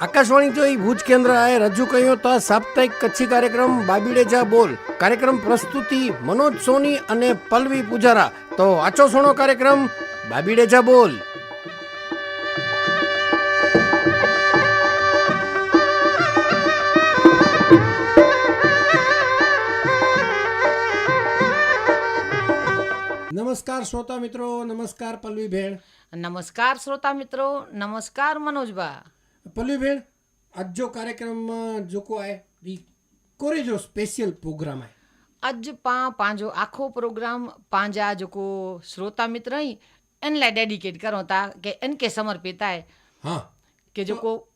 આકાશવાણી જોઈ ભુજ કેન્દ્ર આએ રજૂ કર્યો તો સાપ્તાહિક કચ્છી કાર્યક્રમ બાબીડે જા બોલ. કાર્યક્રમ પ્રસ્તુતિ, મનોજ સોની અને પલ્લવી પૂજારા. તો આચો સોનો કાર્યક્રમ બાબીડે જા બોલ. નમસ્કાર શ્રોતા મિત્રો નમસ્કાર પલ્લવી ભેળ. નમસ્કાર શ્રોતા મિત્રો નમસ્કાર મનોજભા. પલ્લવી ભેળ આજનો કાર્યક્રમમાં જો કો આય કોરે જો સ્પેશિયલ પ્રોગ્રામ આય? આજ પા પાંજો આખો પ્રોગ્રામ પાંજા જોકો શ્રોતા મિત્ર એનલા ડેડિકેટ કરો તા કે એનકે સમર્પિત આય હા. કે જોકો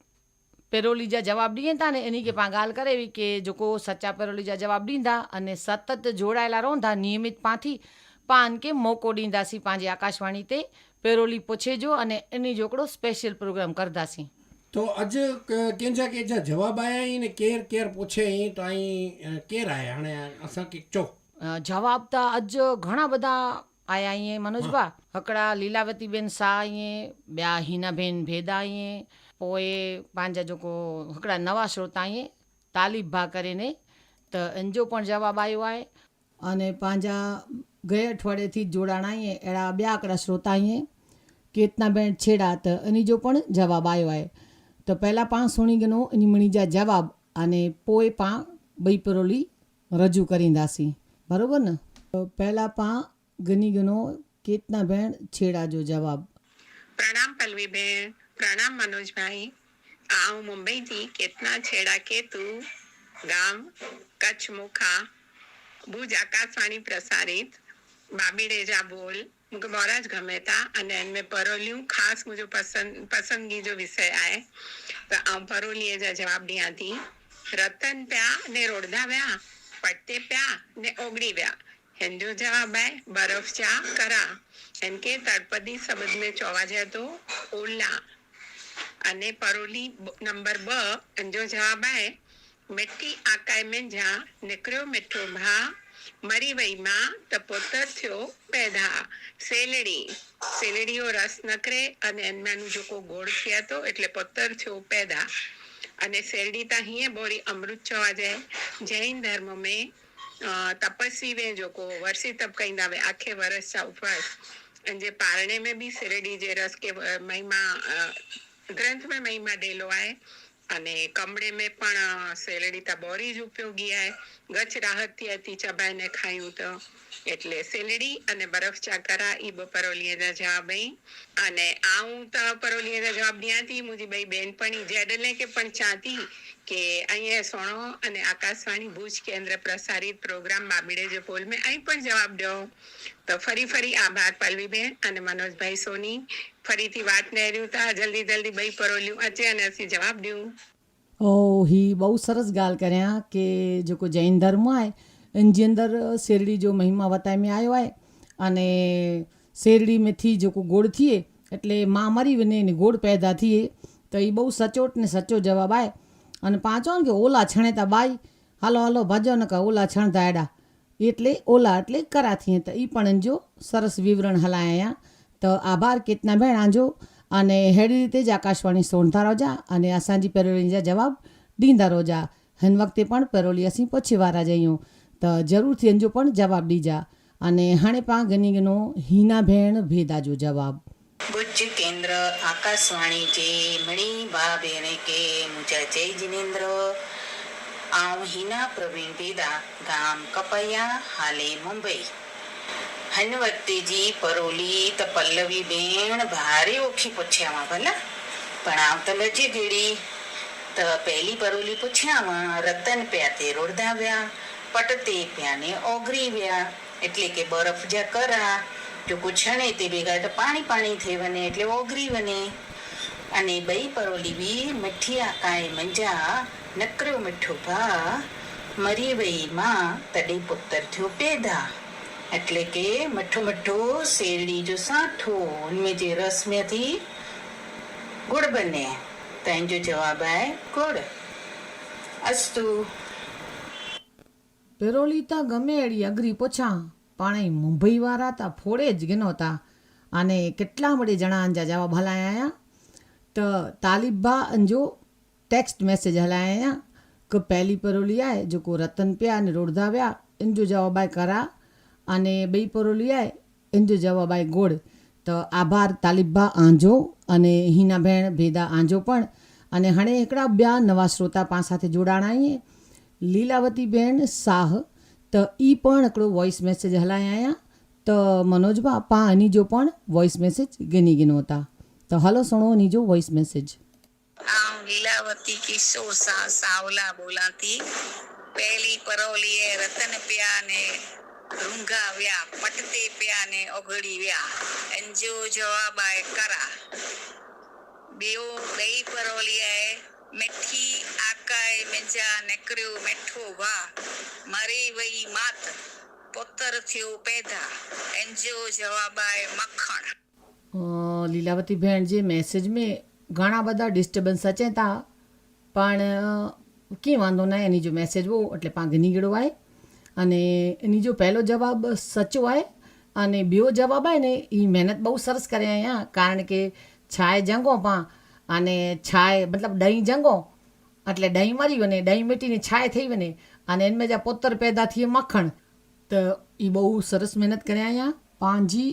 પેરોલીજા જવાબ ॾियनि था ને એની કે પાણ ॻाल्हि કરે એવી કે જોકો સચ્ચા પેરોલીજા જવાબ ॾींदा અને સતત જોડાયેલા રહો નિયમિત પાથી પાન કે મોકોડીંદાસી પાંજે આકાશવાણી તે પેરોલી પોછેજો અને એની જોકડો સ્પેશિયલ પ્રોગ્રામ કરદાસી તો અજ કેંજા કે જા જવાબ આયા ને કેર કેર પૂછે અહીં તો અહીં કેર આયા અને અસા કે ચો. જવાબ તો અજ ઘણા બધા આયા અહીં મનોજબા. હકડા લીલાવતી બેન શાહ અહીં બ્યા હિનાબેન ભેદા અહીં પોએ પાંજા જોકો હકડા નવા શ્રોતા અહીં તાલીફ ભા કરીને તો એનજો પણ જવાબ આવ્યો આય. અને પાંજા ગયે અઠવાડિયેથી જોડાણાએ એડા બે આંકડા શ્રોતાએ કેતનાબેન છેડાત એની જો પણ જવાબ આવ્યો હોય, તો પહેલાં પાંચ સુણીગનો એની મણીજા જવાબ અને પોએ પા બૈપરોલી રજૂ કરીંદાસી બરાબર ને? તો પહેલાં પા ગની ગનો કેતના બેન છેડાજો જવાબ. પ્રણામ પલ્લવી બેન પ્રણામ મનોજભાઈ. આ હું મુંબઈથી કેતના છેડા કેતુ, ગામ કચ્છ મુખા ભુજ આકાશવાણી પ્રસારિત. बाबी डेजा बोल मूंखे बौराज गमे था अने हिन में परोलियूं ख़ासि मुंहिंजो पसंद पसंदगी जो विषय आहे त आउं परोलीअ जा जवाब ॾियां थी रतन पिया ने रोड़दा विया पटे पिया ने ओगड़ी विया हिन जो जवाब आहे बर्फ़ जा करा हिन खे तड़पदी शब्द में चवाजे थो ओला અને પરોલી બ- નંબર બ જો જવાબ आहे मिठी आकाए में जा निकिरियो मिठो भाउ મરી વયમાં તપોત્તર થયો પેધા શેલડી. શેલડીઓ રસ નકરે અને એમનાનું જોકો ગોળ થયા તો એટલે પોતર થયો પેદા. અને શેરડી તાહીએ બોરી અમૃત ચવા જાય. જૈન ધર્મ મેં તપસ્વી વે જોકો વર્ષી તપ કઈ દાવે આખે વર્ષ ચા ઉપવાસ. અને જે પારણે મે બી શેરડી જે રસ કે મહિમા ગ્રંથ મેં મહિમા ડેલો આય અને કમળે મેં પણ સેલડી બોરી જ ઉપયોગી આય. ગચ રાહતી હતી ચબાઈને ખાયું તો. એટલે સેલડી અને બરફ ચાકરા ઈ બપરોલીએ ના જવાબ અને આ હું તો પરોલીએ ના જવાબ ન્યાતી મુજી ભાઈ બેનપણી જેડલે કે પણ ચાતી કે અહીંયા સોણો અને આકાશવાણી ભુજ કેન્દ્ર પ્રસારિત પ્રોગ્રામ બાબીડે જે પોલ મેં અહીં પણ જવાબ દો. તો ફરી ફરી આભાર પલ્વીબેન અને મનોજભાઈ સોની. ફરીથી વાત નેર્યું તા, જલ્દી જલ્દી બઈ પરોલ્યું. અચે અને અસી જવાબ દઉં. ઓ, હી બહુ સરસ ગાલ કર્યા કે જેકો જૈન ધર્મ આય એનજી અંદર શેરડી જો મહિમા વતાય મેં આવ્યો આય અને શેરડી મેથી જેકો ગોળ થીએ, એટલે માં મરી વને ને ગોળ પેદા થીએ, તો એ બહુ સચોટ ને સચો જવાબ આય. અને પાંચો ને કે ઓલા છણેતા બાઈ, હાલો હાલો ભજો ને કે, ઓલા છણતા એડા એટલે ઓલા એટલે કરાથી હતા એ પણ જો સરસ વિવરણ હલાયા અહીંયા તો આભાર કેતના भेण आंजो અને अहिड़ी રીતે જ આકાશવાણી સોણતા रहिजा અને असांजी पेरोली जा जवाब ॾींदा रहिजा हिन वक़्ते पण पेरोली असीं पुछे वारा जा आहियूं त ज़रूरु थी हिन जो पण जवाब ॾिजा અને हाणे पाण गनी गनो हीना भेण भेदा जो जवाब ભુજ કેન્દ્ર આકાશવાણી જે મણી બા બેને કે મુજા જય જિનેન્દ્ર આઉં હિના પ્રવીણ બેદા ગામ કપૈયા હાલે મુંબઈ હન વખતે જી પરોલી त પલ્લવી બેન, ભારે ઓખી પૂછ્યામાં, ભલા? પણ આમ તો લજી ગીડી. તો પહેલી પરોલી પૂછ્યામાં, રતન પ્યા તે રોડધાવ્યા પટતે પ્યાને ઓગરી વ્યા એટલે કે બરફ જા કરા જો કુછણે તે ભેગા તો પાણી પાણી થઈ વને, એટલે ઓગરી વને. અને બઈ પરોલી બી મઠિયા આકાએ મંજા, નકરો મીઠો ભા. મરી વઈ માં તડે પુત્ર થયો પેદા. એટલે કે મઠ્ઠું મઠ્ઠું શેરડી જો સાઠો उनमें जो रस में थी गुड़ बने तंहिंजो જવાબ आहे ગુડ. અસ્તુ. પેરોલીતા ગમે એડી અગરી પોછા, પાણે મુંબઈ વાળા તા ફોડે જ ગિનોતા. અને કેટલા મળે જણા અંજા જવાબ હલાયા? તો તાલિબા અંજો ટેક્સ્ટ મેસેજ હલાયા? કે પહેલી પરોલી આए जेको रतन पिया अने रोड़दा विया इन जो जवाब आहे करा અને બેપોરોલિયાએ એનો જવાબ આય ગોળ. તો આભાર તાલિબા આંજો અને હિનાબેન ભેદા આંજો પણ. અને હણે એકડા બ્યા નવા શ્રોતા પાંચ સાથે જોડાણાઈએ. લીલાવતીબેન શાહ, તો એ પણ એકડો વોઇસ મેસેજ હલાય આયા. તો મનોજબા પા આની જો પણ વોઇસ મેસેજ ગની ગીનો હતા. તો હલો સુણો ની જો વોઇસ મેસેજ આમ લીલાવતી કિશોર શાહ સાવલા બોલાતી. પહેલી પરોલીએ રતન પ્યાને રૂંઘા વ્યા પટતે પિયા ને ઓગળી વ્યા અંજો જવાબ આય કરા ॿियो ॿई परोलीअ मिठी आकाए मुंहिंजा निकिरियो मिठो भाउ मरी वई मात पुत्र थियो पैदा अंजो जवाब आहे मखण અ, લીલાવતી બેન જે મેસેજ में ઘણા બધા ડિસ્ટર્બન્સ અચે था પણ कीअं वांदो न आहे इन जो मैसेज हो એટલે पाण गिनी गिड़ो आहे અને એની જો પહેલો જવાબ સચો આવે અને બીજો જવાબ આવે ને એ મહેનત બહુ સરસ કરે અહીંયા, કારણ કે છાય જંગો પા અને છાય મતલબ દહીં જંગો, એટલે દહીં મરી વને દહીં મીટીની છાય થઈ વને અને એનમાં જ્યાં પોતર પેદા થઈએ મખણ. તો એ બહુ સરસ મહેનત કરે અહીંયા. પાંજી,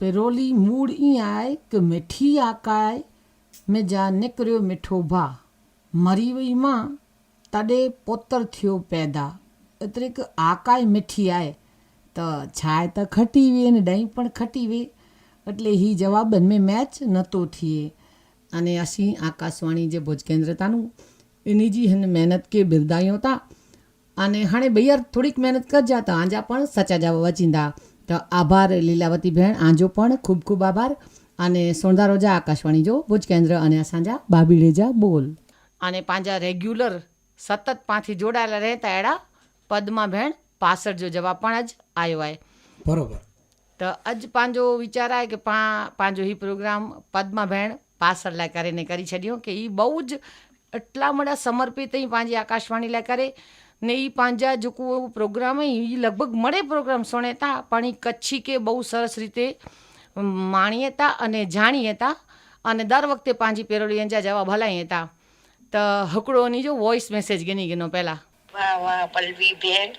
પેરોલી મૂળ ઈ આય કે મીઠી આકાય મેં જા નીકળ્યો મીઠો ભા. મરી વઈમાં તડે પોતર થયો પેદા. તરીકે આકાય મીઠી આય. તો છાય તો ખટી વે ને દહીં પણ ખટી વે. એટલે હી જવાબ બંને મેચ નહોતો થઈએ અને અસી આકાશવાણી જે ભુજ કેન્દ્ર તાનું એની જી હન મહેનત કે બિરદાયો હતા અને હાણે ભૈયાર થોડીક મહેનત કરજા તો. આંજા પણ સચા જવા વચીંદા. તો આભાર લીલાવતી બહેણ આંજો પણ ખૂબ ખૂબ આભાર. અને સોણદાર રોજા આકાશવાણી જો ભુજ કેન્દ્ર અને અસાંજા બાબી રેજા બોલ. અને પાંજા રેગ્યુલર સતત પાથી જોડાયેલા રહેતા એડા પદમાં भेण પાસઠ जो જવાબ પણ જ આવ્યો आहे બરોબર. त अॼु पंहिंजो वीचार आहे की पा पंहिंजो हीउ प्रोग्राम पदमा भेण पासर लाइ करे ने કરી छॾियो की हीउ બહુ જ એટલા બધા સમર્પિત ई पंहिंजी आकाशवाणी लाइ करे ને એ પાંજા જોકો પ્રોગ્રામ એ લગભગ મળે પ્રોગ્રામ સોણેતા પણ એ કચ્છી કે બહુ સરસ રીતે માણીએ હતા અને જાણીએ હતા અને દર વખતે પાંજી પેરોડી અંજા જવાબ હલાઈએ હતા તો હકડોની જો વોઇસ મેસેજ ગીની ગીનો પહેલાં. વાહ વાહ પલવી બેન.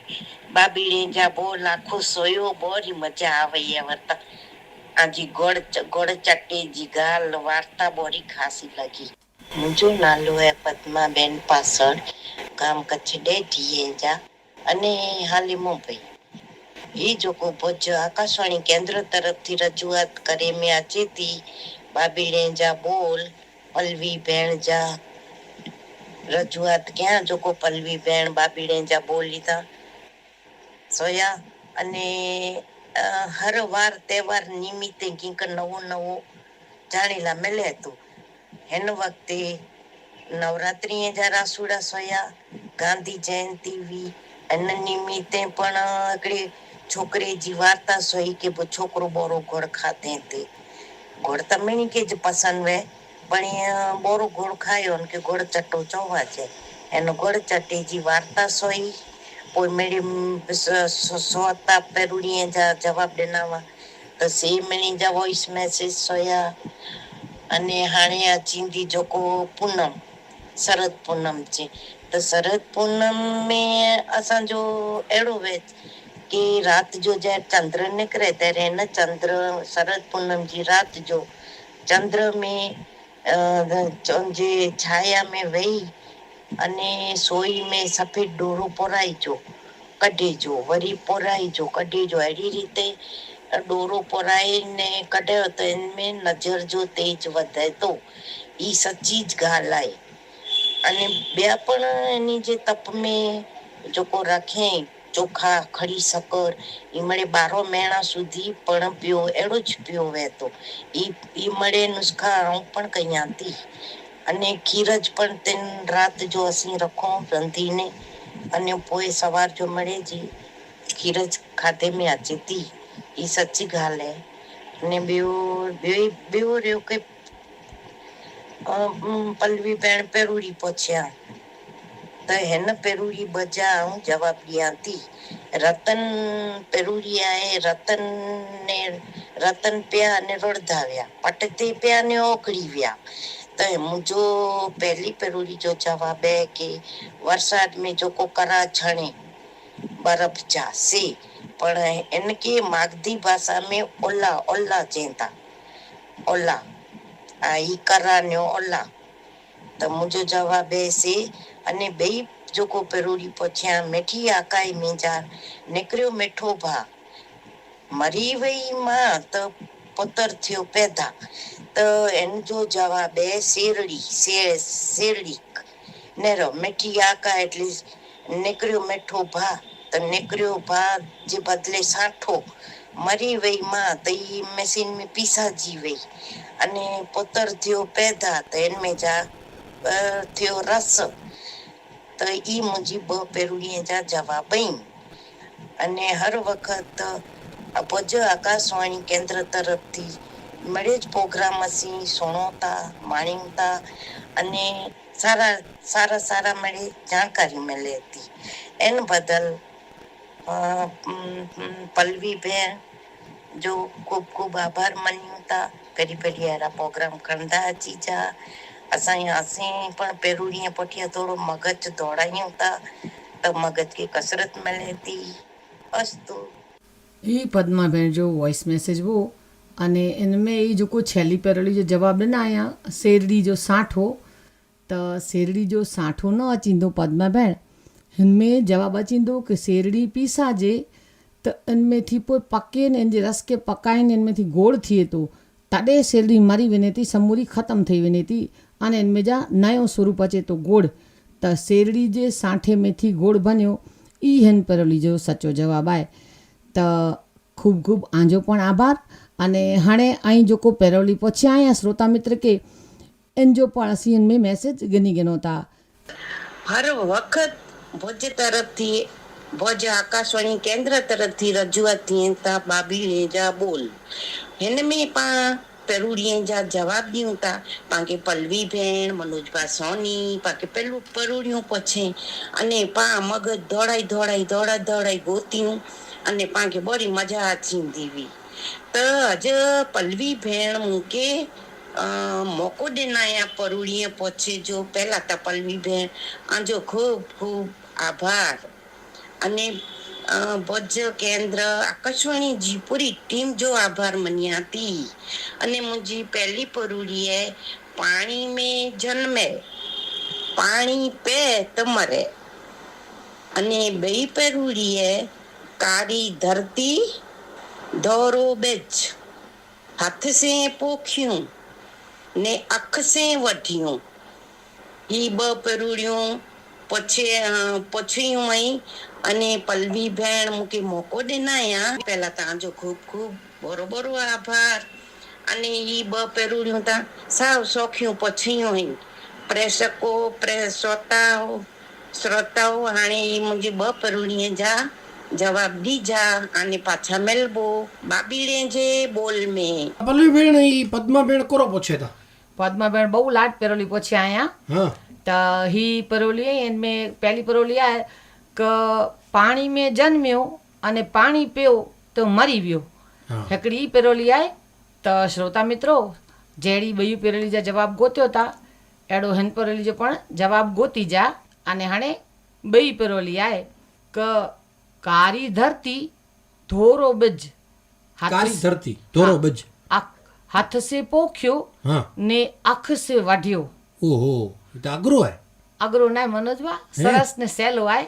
બાબી રેંજા બહુ લાખો સોયો બોરી મજા આવે એ વરતા આજી ગોળ ગોળ ચટ્ટીજી જીગાલ, વાર્તા બોરી ખાસી લગી. મુજો નાલો હે પદ્માબેન પાસળ ગામ કચ્છ ડેઢીએ જા. અને હાલી મુંબઈ એ જોકો ભોજ આકાશવાણી કેન્દ્ર તરફથી રજૂઆત કરે, મેં આજેથી બાબી રેંજા બોલ પલવી બેન જા. રજૂઆત ક્યાં જોકો પલ્લવી, બેન બાબી ડેંજા, બોલી તા. સોયા, અને હર વાર તહેવાર નિમિત્તે કંઈક નવું નવું જાણીલા મેલે હતું હેન વખતે નવરાત્રીએ જરા સુડા સોયા, ગાંધી જયંતિ વી, એના નિમિત્તે પણ આગળ છોકરી જી વાર્તા સોઈ કે છોકરો બોરો ઘોડ ખાતે તે. ઘોડ તમે કે જ પસંદ વે. પણ એ બોરું ગોળ ખાયો ને કે ગોળ ચટ્ટો ચોવા છે. એનો ગોળ ચટ્ટી જે વાર્તા સોઈ પોઈ મેળી સોતા પેરુણીએ જવાબ દેનાવા. તો સે મેળી જા વોઇસ મેસેજ સોયા અને હાણે આ ચીંધી જોકો પૂનમ, શરદ પૂનમ છે. તો શરદ પૂનમ મેં અસાંજો અહેड़ो वेच કે રાત જો જ્યારે ચંદ્ર નીકળે ત્યારે એને ચંદ્ર, શરદ પૂનમ જી રાત જો ચંદ્ર મેં જે છાયા મેં વહી અને સોઈ મેં સફેદ ડોરો પોરાઈજો કઢીજો, વરી પોરાઈજો કઢીજો. એવી રીતે ડોરો પોરાઈને કઢ્યો તો એમે નજર જો તેજ વધે તો એ સચ્ચી જ ગાલાય અને બે પણ એની જે તપ મેં જોકો રાખે ચોખા ખડી સકર એમણે બારો મેણા સુધી પણ પીઓ એડું જ પીઓ વહેતો. એ એ મળે નુસ્ખા પણ કઈ હતી અને ખીરજ પણ તેન રાત જો અસી રખો, રંધીને અને પોએ સવાર જો મળે જી ખીરજ ખાધે મેં આચી તી એ સચ્ચી ગાલ હે. અને બેઓ બેઓ બેઓ રહ્યો કે પલ્લવી બેન પેરુડી પહોંચ્યા. તહેન પેરુરી બજા હું જવાબ હતી. રતન પેરુરિયાએ રતન ને રતન પ્યા અને રડધાવ્યા. પટતે પ્યા ને ઓકળીવ્યા તો હું જો પહેલી પેરુરી જો જવાબ હે કે વરસાદ મેં જો કો કરા છણે બરફ જાસે પણ એને કે માગધી ભાષા મેં ઓલા ઓલા ચેતા ઓલા, આ ઈ કરા ને ઓલા. તો મુંहिंजो જવાબ એ છે, અને ॿई जेको पिरूरी पहुचिया मिठी आकाई मुंहिंजा निकिरियो मिठो भाउ મરી વઈ માં તો પુત્ર થયો પેદા. તો એનો જો જવાબ એ, શેરડી શેરડી નેરો, મીઠી આકા એટલે નીકળ્યો મીઠો ભા તો નીકળ્યો ભા જે બદલે સાઠો. મરી વઈ માં તો એ મશીન મેં પીસા જીવી અને પુત્ર થયો પેદા, તો એનમે જા થયો રસ તો એ મુજબ પેરુડીએ ત્યાં જવા પઈ અને હર વખત ભુજ આકાશવાણી કેન્દ્ર તરફથી મળે જ પ્રોગ્રામ હશે સુણોતા માણીતા અને સારા સારા સારા મળે જાણકારી મળે હતી એને બદલ પલ્લવીબેન જો ખૂબ ખૂબ આભાર માન્યું હતા ફરી ફરી આરા પ્રોગ્રામ કરતા હજી જા असां असीं पण पेरूड़ीअ पुठियां थोरो मगज दौड़ायूं था त मगज खे कसरत मिले थी अस्तु ही पद्मा भेण जो वॉइस मैसेज हुओ अने इनमें ई जेको छेली पेरड़ी जो जवाबु ॾिना आहियां शेरड़ी जो साठो त शेरड़ी जो साठो न अचींदो पद्मा भेण हिनमें जवाबु अचींदो की शेरड़ी पीसाजे त इनमें थी पोइ पके ने इन जे रस खे पकाइनि इनमें थी गोड़ थिए थो तॾहिं शेरड़ी मरी वञे थी समूरी ख़तमु थी वञे थी અને મેજા નયો સ્વરૂપ અચે તો ગોળ. ત શેરડી જે સાંઠે મેથી ગોળ બન્યો, ઈ હેન પર લીજો સચો જવાબ આય. ત ખૂબ ખૂબ આંજો પણ આભાર. અને હાણે અહીં જોકો પેરોલી પછી આયા શ્રોતા મિત્ર કે, એન જો પણ અસી મેં મેસેજ ગની ગનો તા હર વખત ભુજ તરફથી, ભુજ આકાશવાણી કેન્દ્ર તરફથી રજૂઆત થયેતા બાબી જા બોલ. हिन में पाण પેરુડિયન જવાબ નહીં હતા પાંકે પલ્લવીબેન મનોજભા સોની, પાંકે પેલું પરુડિયું પછી. અને પા મગજ દોડાઈ દોડાઈ દોડા દોડાઈ ગોત્યું. અને પાંકે બડી મજા ચીંધીવી તો હજ પલ્લવી ભેણ મૂકે મોકો દેનાયા પરુણીએ પહોંચે જો પહેલા તા પલ્લવી ભેણ. આજો ખૂબ ખૂબ આભાર. અને ભજ કેન્દ્ર, આકાશવાણી જી પૂરી ટીમ જો આભાર મન્યા હતી. અને મુજી પહેલી પરુડીએ પાણી મે જન્મે, પાણી પે તમરે. અને બે પરુડીએ કારી ધરતી, ધોરો બેજ. હાથ સે પોખ્યું ને અખ સે વઢ્યું. ઈ બ પરુડિયું પછી પછી હું અહીં અને પલ્લવી ભેણ મૂકી મોકો દેનાયા. પહેલા તાજો ખૂબ ખૂબ બોરો બોરો આભાર. અને એ બ પહેરું તા સાવ શોખ્યું પછી અહીં. પ્રેક્ષકો પ્રેસોતાઓ શ્રોતાઓ હાણે એ મુજબ બ પહેરુણીએ જા જવાબ દીજા અને પાછા મેલબો. બાબીડે જે બોલ મે. પલ્લવીબેન એ પદ્માબેન કરો પૂછે તા? પદ્માબેન બહુ લાટ પેરોલી પછી આયા. હા. त ही पेरोली इनमें पहली पेरोली आहे क पाणी में जन्मियो अने पाणी पियो त मरी वियो हा हिकिड़ी ई पेरोली आहे त श्रोता मित्रो जहिड़ी ॿई पेरोली जा जवाब गोतियो था अहिड़ो हिन पेरोली जो पण जवाब गोती जा अने हाणे ॿई पेरोली आहे क कारी धरती धोरो बिज हथ કાળી ધરતી ધોરો બજ अख- हथ से पोखियो હા ने अख से वढियो ઓહો એ તો અઘરું હોય. અઘરું ના મનોજભા સરસ ને સહેલું હોય.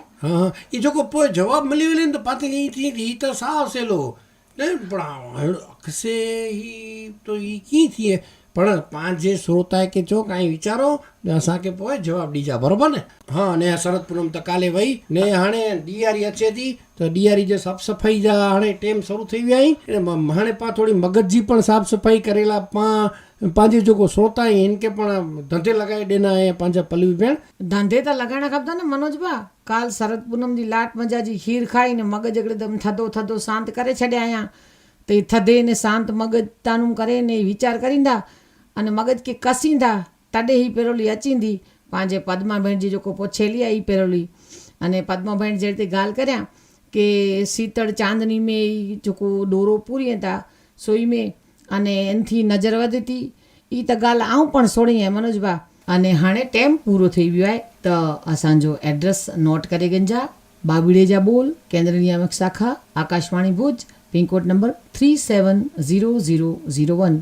એ જો કો પોય જવાબ મળી વેલે ને તો પાછી અહીંથી એ તો સાવ સહેલો પણ અક્ષે એ તો એ કી થીએ પણ પાંચ જે શ્રોતા કે જો કાંઈ વિચારો ને અસાંखे પોય જવાબ દીજા બરોબર ને? હા ને શરદ પૂનમ તો કાલે વહી ને હાણે ડિયારી અચે તી તો ડિયારી જે સાફ સફાઈ જા હાણે ટેમ શરૂ થઈ ગઈ હાણે પા થોડી મગજજી પણ સાફ સફાઈ કરેલા પા साफ़ सफ़ाई करेला पाण पंहिंजे जेको श्रोता आहिनि हिन खे पण धंधे लॻाए ॾिना ऐं पंहिंजा पलवी भेण धंधे त लॻाइणा खपंदा न मनोज भा काल शरद पूनम जी लाट मजा जी खीर खाई ने मगज हिकदमि थधो थधो शांत करे छॾिया आहियां त ही थधे ने शांत मगज तानूं करे ने वीचार करींदा अने मगज खे कसींदा तॾहिं ही पेरोली अचींदी पंहिंजे पद्मा भेण जी जेको पुछेली आई पहिरोली अने पद्मा भेण जे ते ॻाल्हि करियां की सीतड़ चांदनी में ई जेको ॾोरो पूरीअ था सोई में અને એનથી નજર વધતી એ તગાલ આવું પણ સોણીએ મનોજભા અને હાણે ટેમ પૂરો થઈ ગયો હોય તો અસાંજો એડ્રેસ નોટ કરી ગંજા. બાબીડેજા બોલ કેન્દ્ર નિયામક શાખા, Akashvani Bhuj, pincode number three seven zero zero zero one.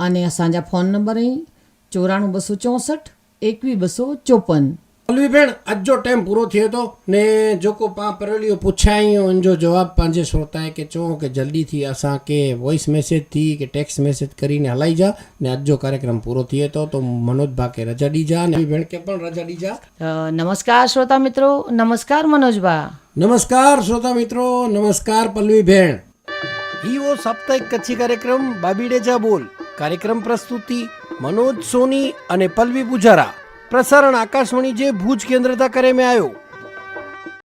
અને અસાંજા ફોન નંબર અહીં ચોરાણું બસો ચોસઠ, એકવીસ બસો ચોપન. પલ્લવીબેન આજનો ટાઈમ પૂરો થયો હતો ને જો કો પા પરળીઓ પૂછાયો અને જો જવાબ પાંજે શ્રોતાએ કે ચો કે જલ્દીથી અસાં કે વોઇસ મેસેજથી કે ટેક્સ્ટ મેસેજ કરીને હલાઈ જા ને આજનો કાર્યક્રમ પૂરો થયો હતો તો મનોજ ભાકે રજા જા ને બેન કે પણ રજા જા. નમસ્કાર શ્રોતા મિત્રો નમસ્કાર મનોજભા નમસ્કાર શ્રોતા મિત્રો નમસ્કાર પલ્લવી બેન. ઈ ઓ સાપ્તાહિક કચ્છી કાર્યક્રમ બાબીડે જા બોલ. કાર્યક્રમ પ્રસ્તુતિ મનોજ સોની અને પલ્લવી પૂજારા. પ્રસારણ આકાશવાણી જે ભુજ કેન્દ્રતા કરે મેં આવ્યો.